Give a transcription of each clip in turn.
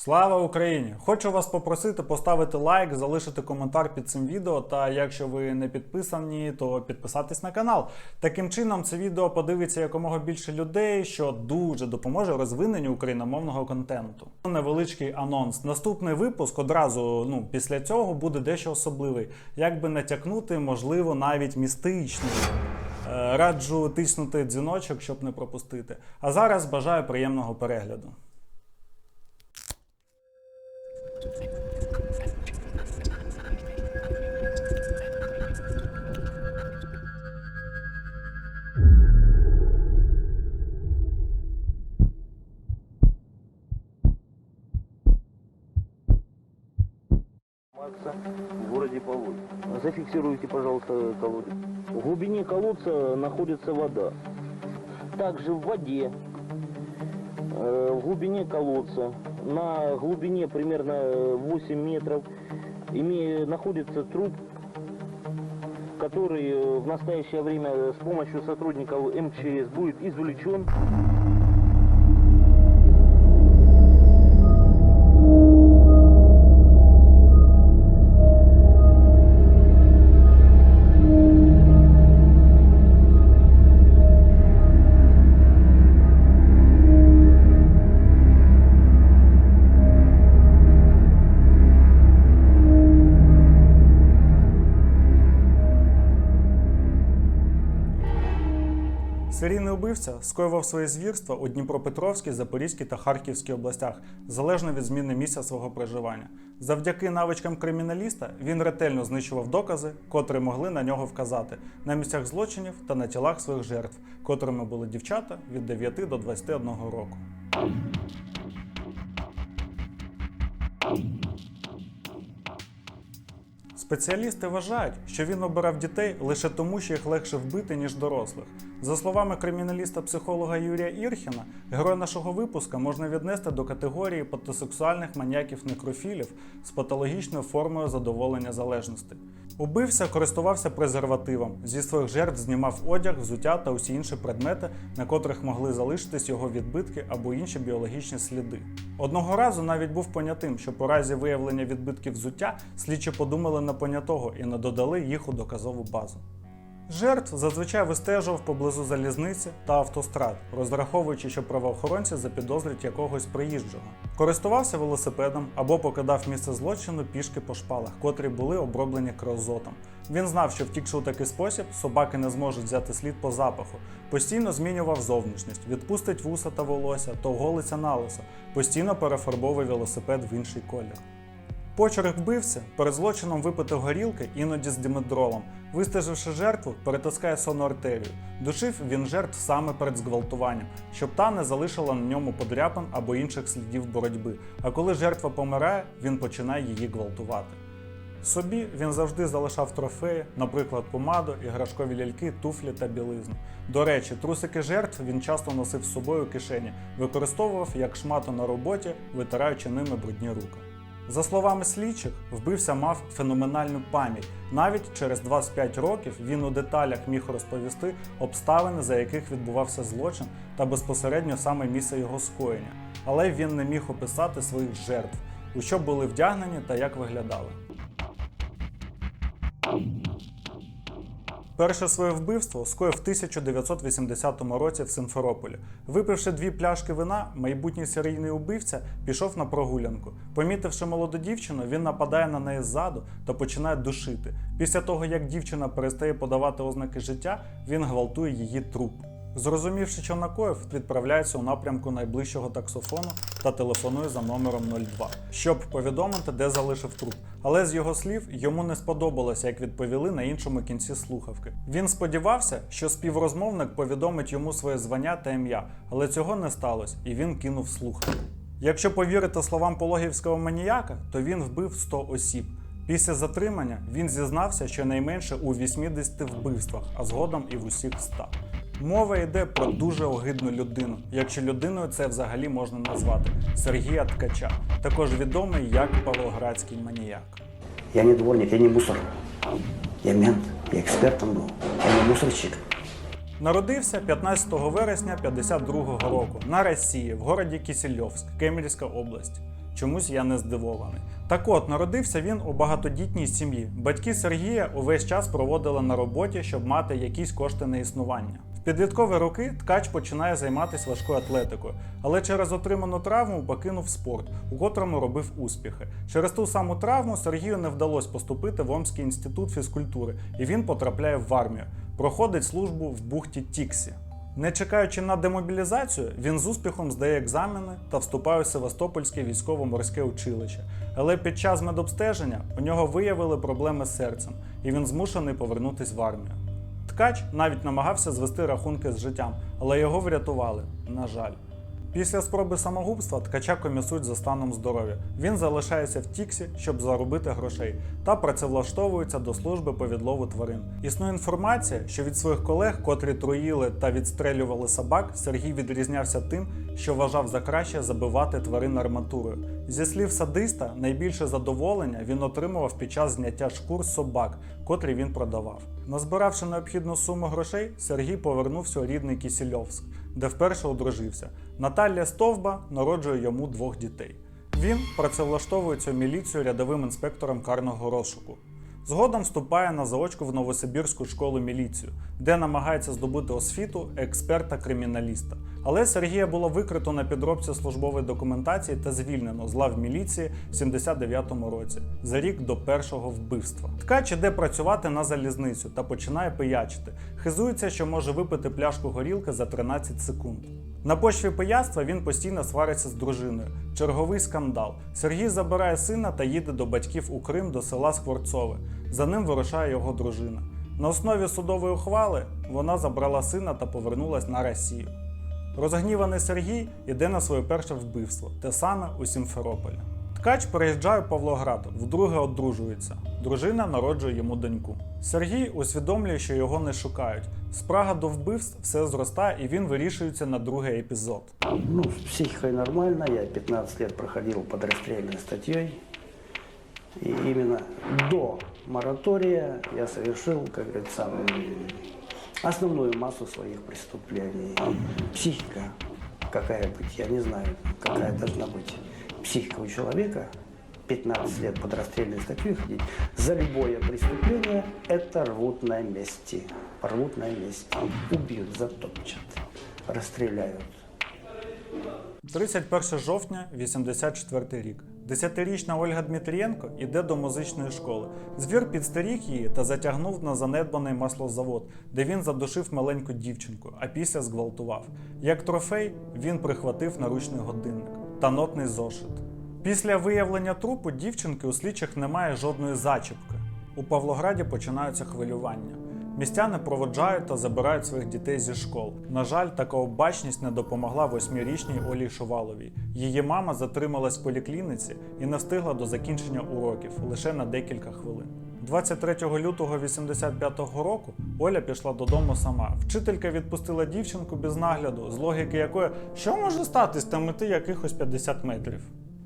Слава Україні! Хочу вас попросити поставити лайк, залишити коментар під цим відео. Та якщо ви не підписані, то підписатись на канал. Таким чином, це відео подивиться якомога більше людей, що дуже допоможе розвиненню україномовного контенту. Невеличкий анонс. Наступний випуск одразу ну, після цього буде дещо особливий. Як би натякнути, можливо, навіть містичний. Е, Раджу тиснути дзвіночок, щоб не пропустити. А зараз бажаю приємного перегляду. В городе Полонь. Зафиксируйте, пожалуйста, колодец. В глубине колодца находится вода. Также в воде, в глубине колодца, на глубине примерно 8 метров, име- находится труп, который э, в настоящее время с помощью сотрудников МЧС будет извлечен. Серійний скоював свої звірства у Дніпропетровській, Запорізькій та Харківській областях, залежно від зміни місця свого проживання. Завдяки навичкам криміналіста він ретельно знищував докази, котрі могли на нього вказати на місцях злочинів та на тілах своїх жертв, котрими були дівчата від 9 до 21 року. Спеціалісти вважають, що він обирав дітей лише тому, що їх легше вбити, ніж дорослих. За словами криміналіста-психолога Юрія Ірхіна, героя нашого випуска можна віднести до категорії патосексуальних маньяків-некрофілів з патологічною формою задоволення залежностей. Убивця користувався презервативом, зі своїх жертв знімав одяг, взуття та усі інші предмети, на котрих могли залишитись його відбитки або інші біологічні сліди. Одного разу навіть був понятим, що по разі виявлення відбитків взуття слідчі подумали на понятого і не додали їх у доказову базу. Жертв зазвичай вистежував поблизу залізниці та автострад, розраховуючи, що правоохоронці запідозрять якогось приїжджого. Користувався велосипедом або покидав місце злочину пішки по шпалах, котрі були оброблені крозотом. Він знав, що втікши у такий спосіб, собаки не зможуть взяти слід по запаху. Постійно змінював зовнішність, відпустить вуса та волосся, то оголиться на лисо, постійно перефарбовує велосипед в інший колір. Почерк вбивця перед злочином випити горілки, іноді з димедролом. Вистеживши жертву, перетискає сонну артерію. Душив він жертв саме перед зґвалтуванням, щоб та не залишила на ньому подряпин або інших слідів боротьби. А коли жертва помирає, він починає її гвалтувати. Собі він завжди залишав трофеї, наприклад, помаду, іграшкові ляльки, туфлі та білизну. До речі, трусики жертв він часто носив з собою у кишені, використовував як шмату на роботі, витираючи ними брудні руки. За словами слідчих, вбився мав феноменальну пам'ять. Навіть через 25 років він у деталях міг розповісти обставини, за яких відбувався злочин, та безпосередньо саме місце його скоєння. Але він не міг описати своїх жертв, у що були вдягнені та як виглядали. Перше своє вбивство скоїв в 1980 році в Симферополі. Випивши дві пляшки вина, майбутній серійний убивця пішов на прогулянку. Помітивши молоду дівчину, він нападає на неї ззаду та починає душити. Після того, як дівчина перестає подавати ознаки життя, він гвалтує її труп. Зрозумівши, що накоїв, відправляється у напрямку найближчого таксофону та телефонує за номером 02, щоб повідомити, де залишив труп. Але з його слів йому не сподобалося, як відповіли на іншому кінці слухавки. Він сподівався, що співрозмовник повідомить йому своє звання та ім'я, але цього не сталося, і він кинув слухавку. Якщо повірити словам пологівського маніяка, то він вбив 100 осіб. Після затримання він зізнався щонайменше у 80 вбивствах, а згодом і в усіх 100. Мова йде про дуже огидну людину, якщо людиною це взагалі можна назвати Сергія Ткача, також відомий як Павлоградський маніяк. Я не дворник, я не мусор. Я мент, я експертом був. Я не мусорщик. Народився 15 вересня 52-го року на Росії в городі Кисельовськ, Кемерівська область. Чомусь я не здивований. Так от, народився він у багатодітній сім'ї. Батьки Сергія увесь час проводили на роботі, щоб мати якісь кошти на існування. Підліткові роки ткач починає займатися важкою атлетикою, але через отриману травму покинув спорт, у котрому робив успіхи. Через ту саму травму Сергію не вдалося поступити в Омський інститут фізкультури, і він потрапляє в армію. Проходить службу в бухті Тіксі. Не чекаючи на демобілізацію, він з успіхом здає екзамени та вступає у Севастопольське військово-морське училище. Але під час медобстеження у нього виявили проблеми з серцем, і він змушений повернутися в армію. Ткач навіть намагався звести рахунки з життям, але його врятували, на жаль. Після спроби самогубства ткача комісують за станом здоров'я. Він залишається в Тіксі, щоб заробити грошей, та працевлаштовується до служби по відлову тварин. Існує інформація, що від своїх колег, котрі труїли та відстрелювали собак, Сергій відрізнявся тим, що вважав за краще забивати тварин арматурою. Зі слів садиста, найбільше задоволення він отримував під час зняття шкур собак, котрі він продавав. Назбиравши необхідну суму грошей, Сергій повернувся у рідний Кісільовськ, де вперше одружився. Наталія Стовба народжує йому двох дітей. Він працевлаштовується в міліцію рядовим інспектором карного розшуку. Згодом вступає на заочку в Новосибірську школу міліцію, де намагається здобути освіту експерта-криміналіста. Але Сергія було викрито на підробці службової документації та звільнено з лав міліції в 79-му році за рік до першого вбивства. Ткач іде працювати на залізницю та починає пиячити. Хизується, що може випити пляшку горілки за 13 секунд. На почві пияцтва він постійно свариться з дружиною. Черговий скандал. Сергій забирає сина та їде до батьків у Крим до села Скворцове. За ним вирушає його дружина. На основі судової ухвали вона забрала сина та повернулась на Росію. Розгніваний Сергій іде на своє перше вбивство, те саме у Сімферополі. Ткач переїжджає у Павлоград, вдруге одружується. Дружина народжує йому доньку. Сергій усвідомлює, що його не шукають. Спрага до вбивств все зростає, і він вирішується на другий епізод. Ну, с психикой нормально. Я 15 лет проходил под расстрельной статьей. И именно до моратория я совершил, как говорится, м, основную массу своих преступлений. Психика какая быть, я не знаю, какая должна быть психика у человека. 15 лет под расстрельной статьей ходить. За любое преступление это рвут на месте. Порвут на месте. Убьют, затопчат, расстреляют. 31 жовтня 84 рік. Десятирічна Ольга Дмитрієнко йде до музичної школи. Звір підстеріг її та затягнув на занедбаний маслозавод, де він задушив маленьку дівчинку, а після зґвалтував. Як трофей він прихватив наручний годинник та нотний зошит. Після виявлення трупу дівчинки у слідчих немає жодної зачіпки. У Павлограді починаються хвилювання. Містяни проводжають та забирають своїх дітей зі школ. На жаль, така обачність не допомогла восьмирічній Олі Шуваловій. Її мама затрималась в поліклініці і не встигла до закінчення уроків лише на декілька хвилин. 23 лютого 85-го року Оля пішла додому сама. Вчителька відпустила дівчинку без нагляду, з логіки якої що може статись там іти якихось 50 метрів.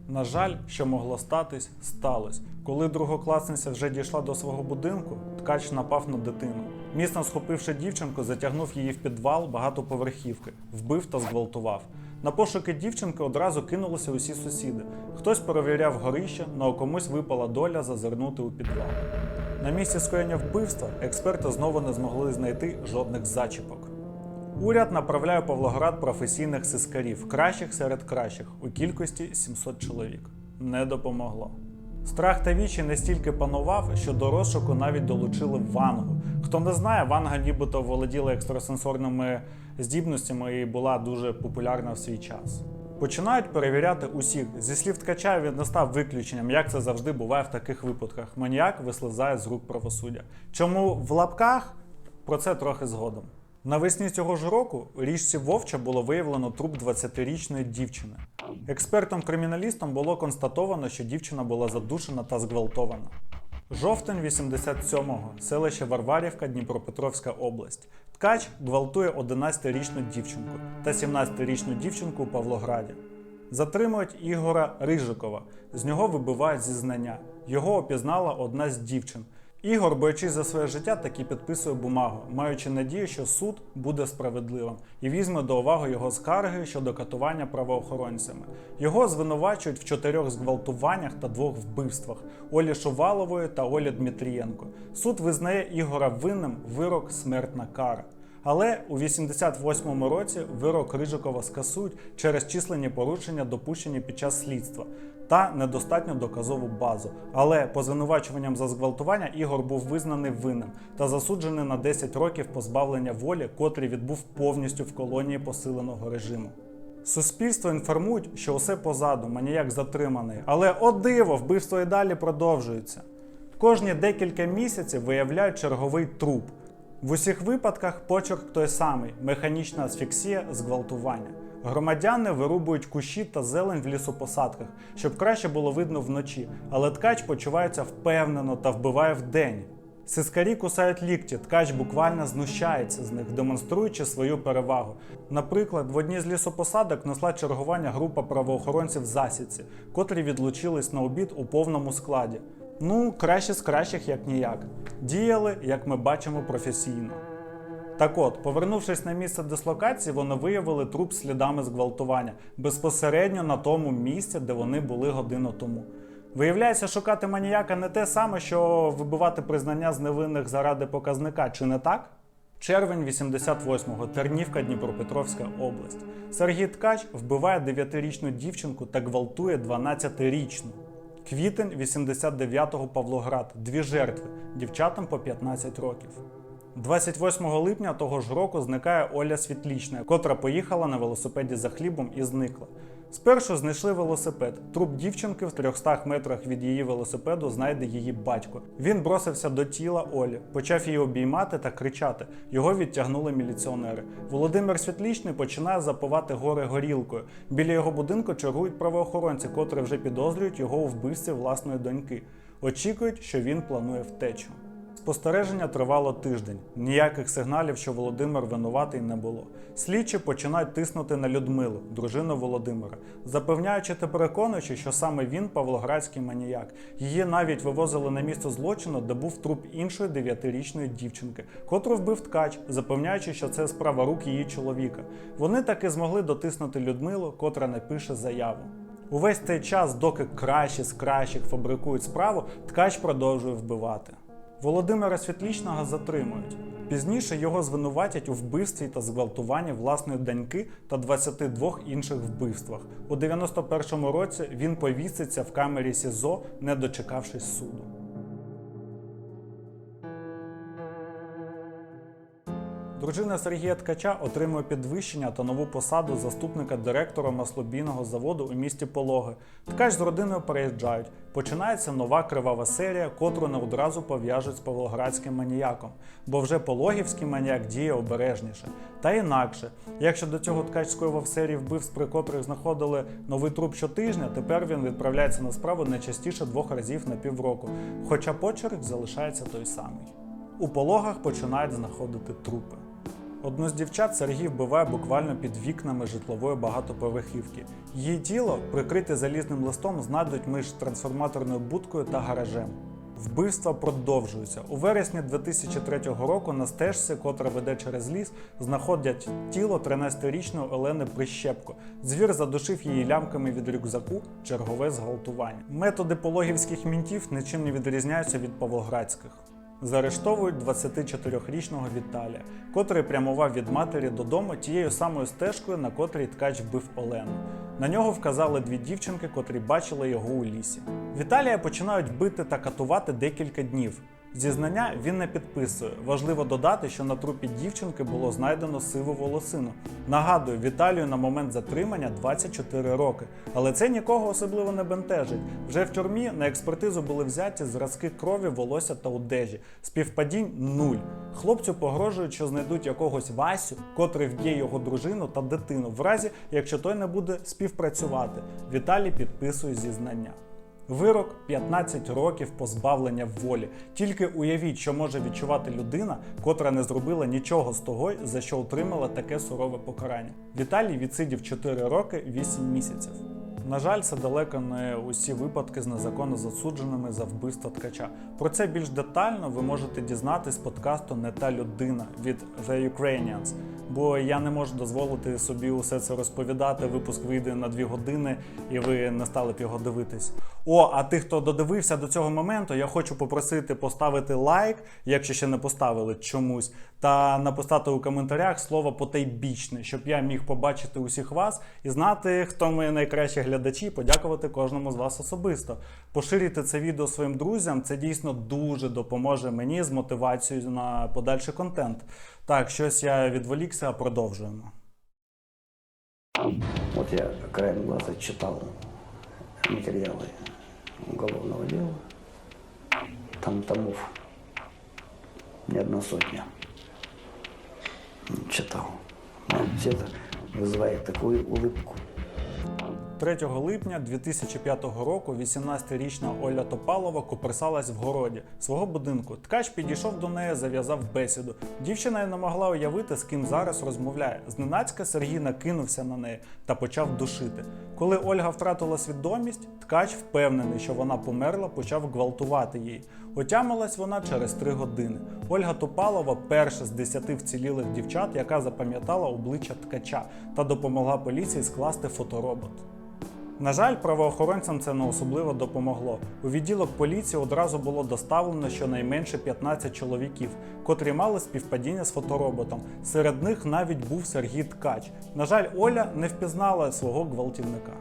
На жаль, що могло статись, сталося. Коли другокласниця вже дійшла до свого будинку, ткач напав на дитину. Міцно схопивши дівчинку, затягнув її в підвал багатоповерхівки, вбив та зґвалтував. На пошуки дівчинки одразу кинулися усі сусіди. Хтось перевіряв горище, ну а комусь випала доля зазирнути у підвал. На місці скоєння вбивства експерти знову не змогли знайти жодних зачіпок. Уряд направляє Павлоград професійних сискарів, кращих серед кращих, у кількості 700 чоловік. Не допомогло. Страх та вічі настільки панував, що до розшуку навіть долучили Вангу. Хто не знає, Ванга нібито володіла екстрасенсорними здібностями і була дуже популярна в свій час. Починають перевіряти усіх. Зі слів ткача він не став виключенням, як це завжди буває в таких випадках. Маніяк вислизає з рук правосуддя. Чому в лапках? Про це трохи згодом. Навесні цього ж року у річці Вовча було виявлено труп 20-річної дівчини. Експертом-криміналістом було констатовано, що дівчина була задушена та зґвалтована. Жовтень 87-го, селище Варварівка, Дніпропетровська область. Ткач гвалтує 11-річну дівчинку та 17-річну дівчинку у Павлограді. Затримують Ігора Рижикова. З нього вибивають зізнання. Його опізнала одна з дівчин. Ігор, боячись за своє життя, таки підписує бумагу, маючи надію, що суд буде справедливим і візьме до уваги його скарги щодо катування правоохоронцями. Його звинувачують в чотирьох зґвалтуваннях та двох вбивствах Олі Шувалової та Олі Дмитрієнко. Суд визнає Ігора винним вирок смертна кара. Але у 88-му році вирок Рижикова скасують через численні порушення, допущені під час слідства та недостатню доказову базу. Але по звинувачуванням за зґвалтування Ігор був визнаний винним та засуджений на 10 років позбавлення волі, котрий відбув повністю в колонії посиленого режиму. Суспільство інформують, що усе позаду, маніяк затриманий. Але о диво, вбивство і далі продовжується. Кожні декілька місяців виявляють черговий труп. В усіх випадках почерк той самий механічна асфіксія зґвалтування. Громадяни вирубують кущі та зелень в лісопосадках, щоб краще було видно вночі, але ткач почувається впевнено та вбиває вдень. Сискарі кусають лікті, ткач буквально знущається з них, демонструючи свою перевагу. Наприклад, в одній з лісопосадок несла чергування група правоохоронців засідці, котрі відлучились на обід у повному складі. Ну, краще з кращих як ніяк. Діяли, як ми бачимо, професійно. Так от, повернувшись на місце дислокації, вони виявили труп слідами зґвалтування безпосередньо на тому місці, де вони були годину тому. Виявляється, шукати маніяка не те саме, що вибивати признання з невинних заради показника, чи не так? Червень 88-го, Тернівка, Дніпропетровська область. Сергій Ткач вбиває 9-річну дівчинку та гвалтує 12-річну. Квітень 89-го Павлоград. Дві жертви, дівчатам по 15 років. 28 липня того ж року зникає Оля Світлічна, котра поїхала на велосипеді за хлібом і зникла. Спершу знайшли велосипед. Труп дівчинки в 300 метрах від її велосипеду знайде її батько. Він бросився до тіла Олі, почав її обіймати та кричати. Його відтягнули міліціонери. Володимир Світлічний починає запивати гори горілкою. Біля його будинку чергують правоохоронці, котрі вже підозрюють його у вбивстві власної доньки. Очікують, що він планує втечу. Спостереження тривало тиждень. Ніяких сигналів, що Володимир винуватий не було. Слідчі починають тиснути на Людмилу, дружину Володимира, запевняючи та переконуючи, що саме він павлоградський маніяк. Її навіть вивозили на місце злочину, де був труп іншої дев'ятирічної дівчинки, котру вбив ткач, запевняючи, що це справа рук її чоловіка. Вони таки змогли дотиснути Людмилу, котра напише заяву. Увесь цей час, доки кращі з кращих фабрикують справу, ткач продовжує вбивати. Володимира Світлічного затримують. Пізніше його звинуватять у вбивстві та зґвалтуванні власної доньки та 22 інших вбивствах. У 91-му році він повіситься в камері СІЗО, не дочекавшись суду. Дружина Сергія Ткача отримує підвищення та нову посаду заступника директора маслобійного заводу у місті Пологи. Ткач з родиною переїжджають. Починається нова кривава серія, котру не одразу пов'яжуть з павлоградським маніяком, бо вже пологівський маніяк діє обережніше. Та інакше, якщо до цього ткач скоював серії вбивств, при котрих знаходили новий труп щотижня, тепер він відправляється на справу не частіше двох разів на півроку, хоча почерк залишається той самий. У пологах починають знаходити трупи. Одну з дівчат Сергій вбиває буквально під вікнами житлової багатоповерхівки. Її тіло, прикрите залізним листом, знайдуть між трансформаторною будкою та гаражем. Вбивства продовжуються. У вересні 2003 року на стежці, котра веде через ліс, знаходять тіло 13-річної Олени Прищепко. Звір задушив її лямками від рюкзаку, чергове зґвалтування. Методи пологівських мінтів нічим не відрізняються від павлоградських. Заарештовують 24-річного Віталія, котрий прямував від матері додому тією самою стежкою, на котрій ткач вбив Олену. На нього вказали дві дівчинки, котрі бачили його у лісі. Віталія починають бити та катувати декілька днів. Зізнання він не підписує. Важливо додати, що на трупі дівчинки було знайдено сиву волосину. Нагадую, Віталію на момент затримання 24 роки, але це нікого особливо не бентежить. Вже в тюрмі на експертизу були взяті зразки крові, волосся та одежі. Співпадінь нуль. Хлопцю погрожують, що знайдуть якогось Васю, котрий вб'є його дружину та дитину, в разі якщо той не буде співпрацювати. Віталій підписує зізнання. Вирок 15 років позбавлення волі. Тільки уявіть, що може відчувати людина, котра не зробила нічого з того, за що отримала таке сурове покарання. Віталій відсидів 4 роки 8 місяців. На жаль, це далеко не усі випадки з незаконно засудженими за вбивство ткача. Про це більш детально ви можете дізнатись з подкасту Не та людина від The Ukrainians. Бо я не можу дозволити собі усе це розповідати. Випуск вийде на дві години, і ви не стали б його дивитись. О, а тих, хто додивився до цього моменту, я хочу попросити поставити лайк, якщо ще не поставили чомусь, та написати у коментарях слово потайбічне, щоб я міг побачити усіх вас і знати, хто мої найкращі глядачі, подякувати кожному з вас особисто. Поширюйте це відео своїм друзям. Це дійсно дуже допоможе мені з мотивацією на подальший контент. Так, щось я відволікся, а продовжуємо. Вот я краем глаза читал материалы уголовного дела. Там томов не одна сотня. Читал. Ну, Все это вызывает такую улыбку. 3 липня 2005 року 18-річна Оля Топалова куперсалась в городі свого будинку. Ткач підійшов до неї, зав'язав бесіду. Дівчина й не могла уявити, з ким зараз розмовляє. Зненацька Сергій накинувся на неї та почав душити. Коли Ольга втратила свідомість, ткач, впевнений, що вона померла, почав гвалтувати її. Отямилась вона через три години. Ольга Топалова перша з десяти вцілілих дівчат, яка запам'ятала обличчя ткача та допомогла поліції скласти фоторобот. На жаль, правоохоронцям це не особливо допомогло. У відділок поліції одразу було доставлено щонайменше 15 чоловіків, котрі мали співпадіння з фотороботом. Серед них навіть був Сергій Ткач. На жаль, Оля не впізнала свого гвалтівника.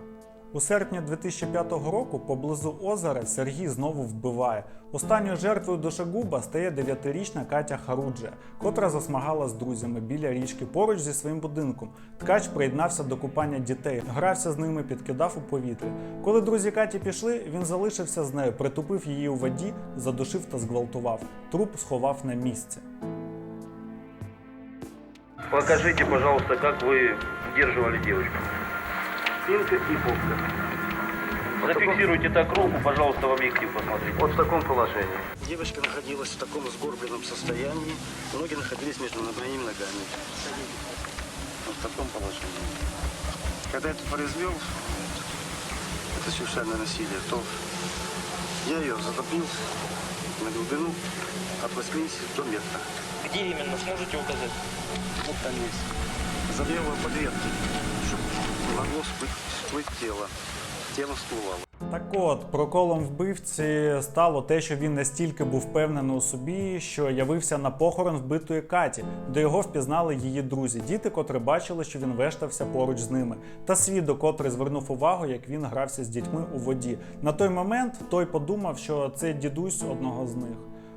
У серпні 2005 року поблизу озера Сергій знову вбиває. Останньою жертвою душегуба стає 9-річна Катя Харуджія, котра засмагала з друзями біля річки поруч зі своїм будинком. Ткач приєднався до купання дітей, грався з ними, підкидав у повітря. Коли друзі Каті пішли, він залишився з нею, притупив її у воді, задушив та зґвалтував. Труп сховав на місці. Покажите, пожалуйста, как вы удерживали девочку. Спинка и попка. Зафиксируйте так руку, пожалуйста, в объектив посмотрите. Вот в таком положении. Девочка находилась в таком сгорбленном состоянии, ноги находились между моими ногами. Вот в таком положении. Когда это произвел, это сексуальное насилие, то я ее затопил на глубину от 80 до метра. Где именно сможете указать? Вот там есть. Залево под ветки, чтобы могло всплыть, всплыть тело. Тело всплывало. Так от, проколом вбивці стало те, що він настільки був впевнений у собі, що явився на похорон вбитої Каті, де його впізнали її друзі, діти, котрі бачили, що він вештався поруч з ними, та свідок, котрий звернув увагу, як він грався з дітьми у воді. На той момент той подумав, що це дідусь одного з них.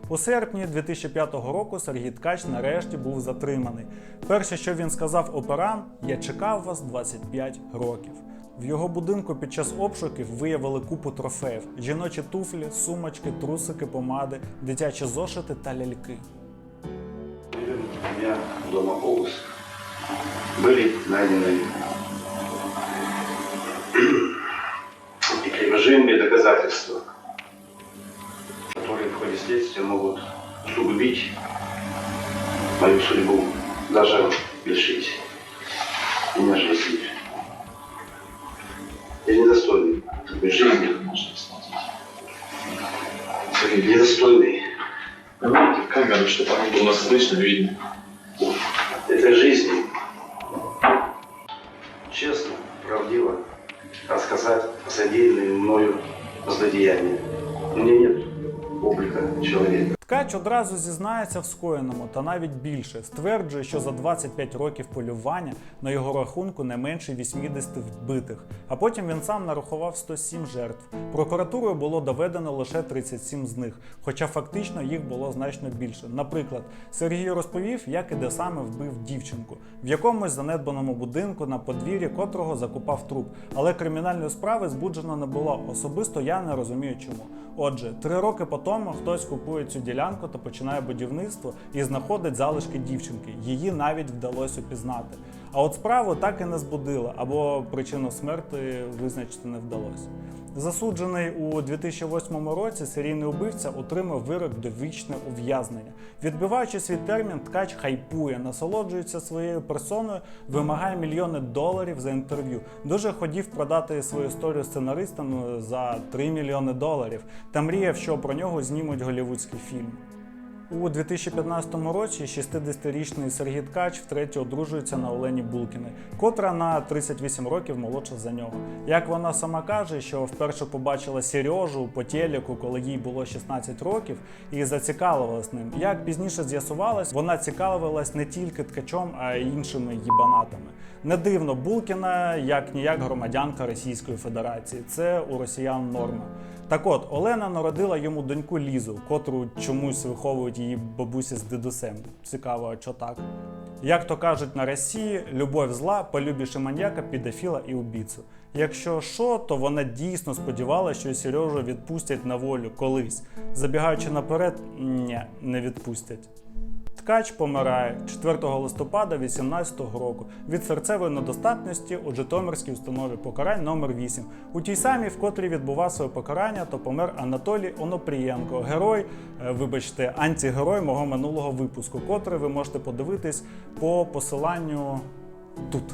У серпні 2005 року Сергій Ткач нарешті був затриманий. Перше, що він сказав операм, я чекав вас 25 років. В його будинку під час обшуків виявили купу трофеїв: жіночі туфлі, сумочки, трусики, помади, дитячі зошити та ляльки. У меня дома обыск. Были найдены непривержимые доказательства, Которые в ходе следствия могут усугубить мою судьбу, даже лишить меня жизни. Я недостойный такой жизни, можно сказать. Недостойный в камеру, чтобы оно было слышно, видно. этой жизни честно, правдиво рассказать о содеянные мною злодеяния. У меня нет облика человека. Ткач одразу зізнається в скоєному та навіть більше стверджує, що за 25 років полювання на його рахунку не менше 80 вбитих. А потім він сам нарахував 107 жертв. Прокуратурою було доведено лише 37 з них, хоча фактично їх було значно більше. Наприклад, Сергій розповів, як і де саме вбив дівчинку в якомусь занедбаному будинку на подвір'ї котрого закупав труп. Але кримінальної справи збуджено не було. Особисто я не розумію чому. Отже, три роки по тому хтось купує цю ділянку та починає будівництво і знаходить залишки дівчинки. Її навіть вдалося упізнати. А от справу так і не збудили, або причину смерті визначити не вдалося. Засуджений у 2008 році серійний убивця отримав вирок довічне ув'язнення. Відбиваючи свій термін, ткач хайпує, насолоджується своєю персоною, вимагає мільйони доларів за інтерв'ю. Дуже хотів продати свою історію сценаристам за 3 мільйони доларів та мріяв, що про нього знімуть голівудський фільм. У 2015 році 60-річний Сергій Ткач втретє одружується на Олені Булкіної, котра на 38 років молодша за нього. Як вона сама каже, що вперше побачила Сережу по телеку, коли їй було 16 років, і зацікавилась ним. Як пізніше з'ясувалось, вона цікавилась не тільки ткачом, а й іншими їбанатами. Не дивно, Булкіна як ніяк громадянка Російської Федерації. Це у росіян норма. Так от, Олена народила йому доньку Лізу, котру чомусь виховують її бабусі з дідусем. Цікаво, а що так? Як то кажуть на Росії, любов зла, полюбіше маньяка, підофіла і убійцю. Якщо що, то вона дійсно сподівалася, що Сережу відпустять на волю колись. Забігаючи наперед, ні, не відпустять. Ткач помирає 4 листопада 2018 року від серцевої недостатності у Житомирській установі покарань номер 8 У тій самій, в котрій відбував своє покарання, то помер Анатолій Онопрієнко, герой, е, вибачте, антигерой мого минулого випуску, котрий ви можете подивитись по посиланню тут.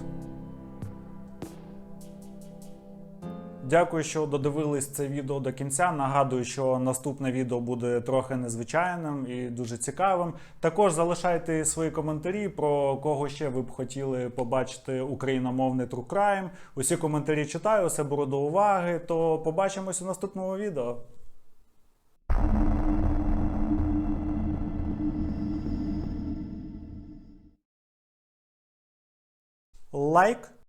Дякую, що додивились це відео до кінця. Нагадую, що наступне відео буде трохи незвичайним і дуже цікавим. Також залишайте свої коментарі, про кого ще ви б хотіли побачити україномовний True Crime. Усі коментарі читаю, все беру до уваги. То побачимось у наступному відео. Лайк